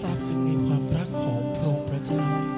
ทราบสิ่งในความรักของพระองค์พระเจ้า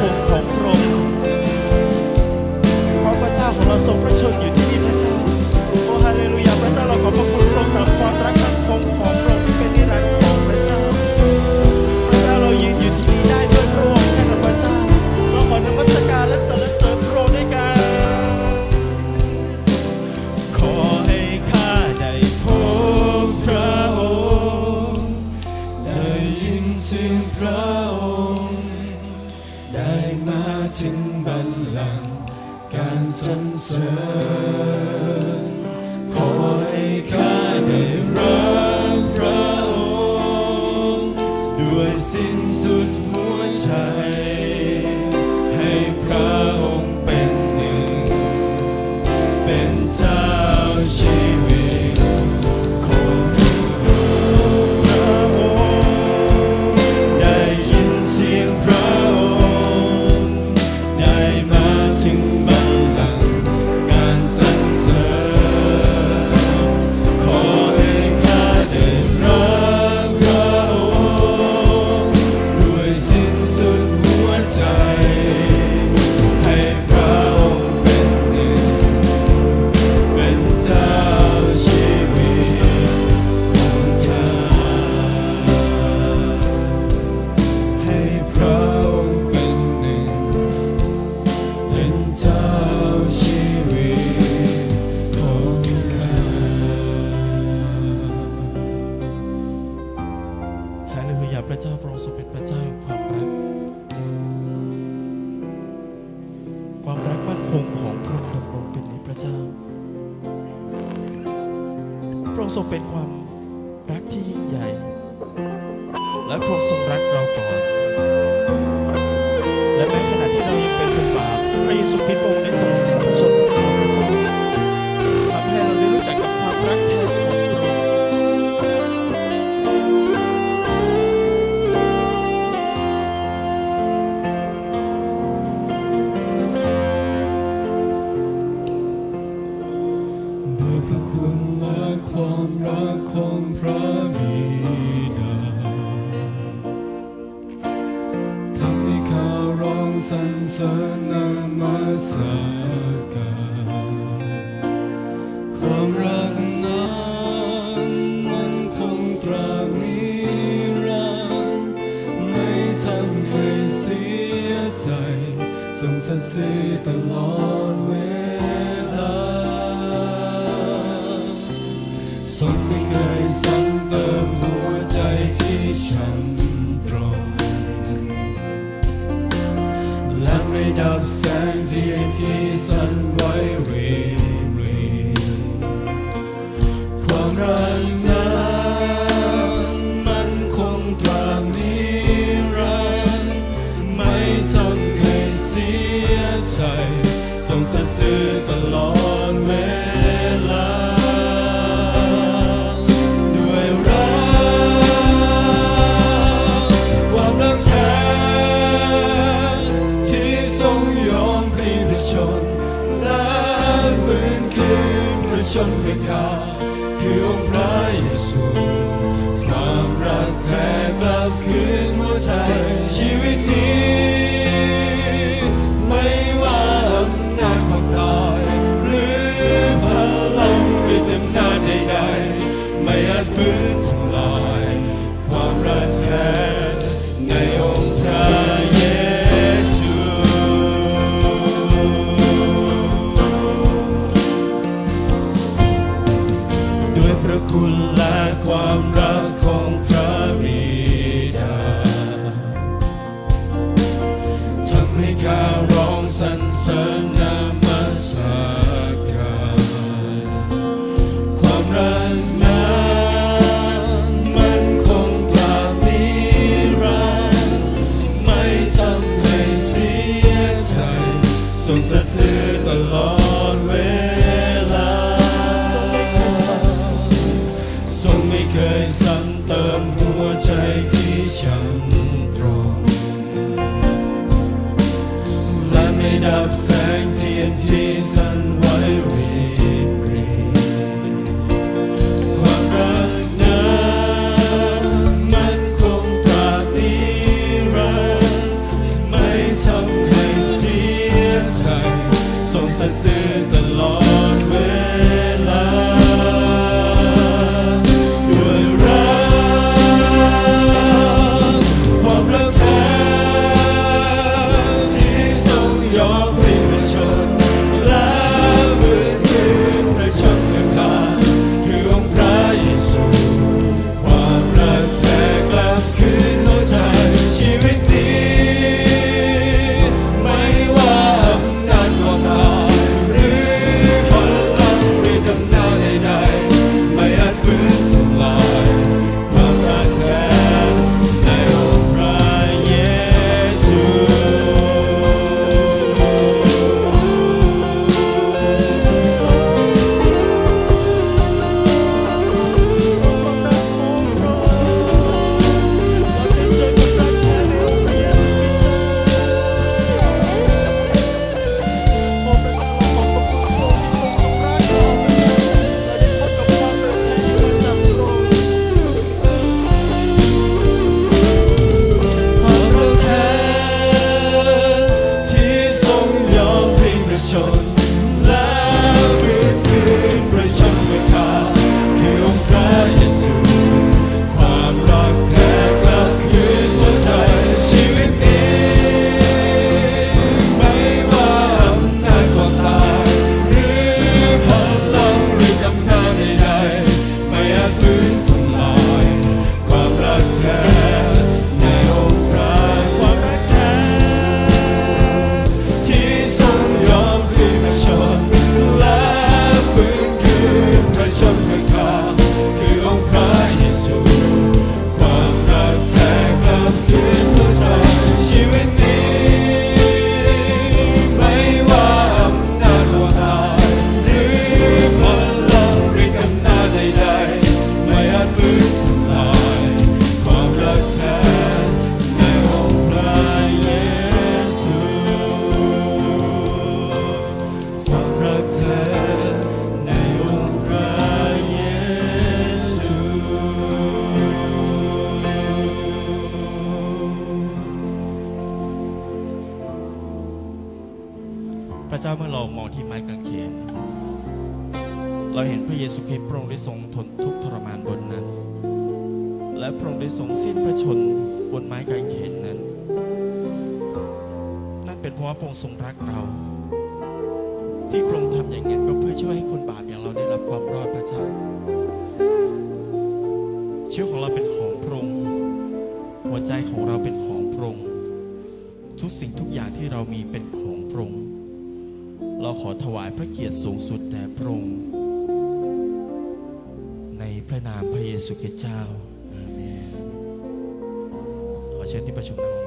坤坤 ทิ้งบัลลังก์การสรรเสริญขอให้ข้าได้รับ ทรงรักเราก่อน และแม้ขณะที่เรายังเป็นคนบาปพระเยซูคริสต์องค์ได้ทรง รรเสริญนามาสการความรักนั้นมันคงตราบนิรันดไม่ทำให้เสียใจทงสัยตลอด erfüllt. ได้ทรงทนทุกข์ทรมานบนนั้น และพระองค์ได้ทรงสิ้นพระชนบนไม้กางเขนนั้น นั่นเป็นเพราะว่าพระองค์ทรงรักเรา ที่พระองค์ทำอย่างนี้ก็เพื่อช่วยให้คนบาปอย่างเราได้รับความรอดพระเจ้าชีวิตของเราเป็นของพระองค์หัวใจของเราเป็นของพระองค์ทุกสิ่งทุกอย่างที่เรามีเป็นของพระองค์เราขอถวายพระเกียรติสูงสุดแด่พระองค์ ระนามพระเยซูคริสต์เจ้าอาเมนขอเชิญที่ประชุมนะครับ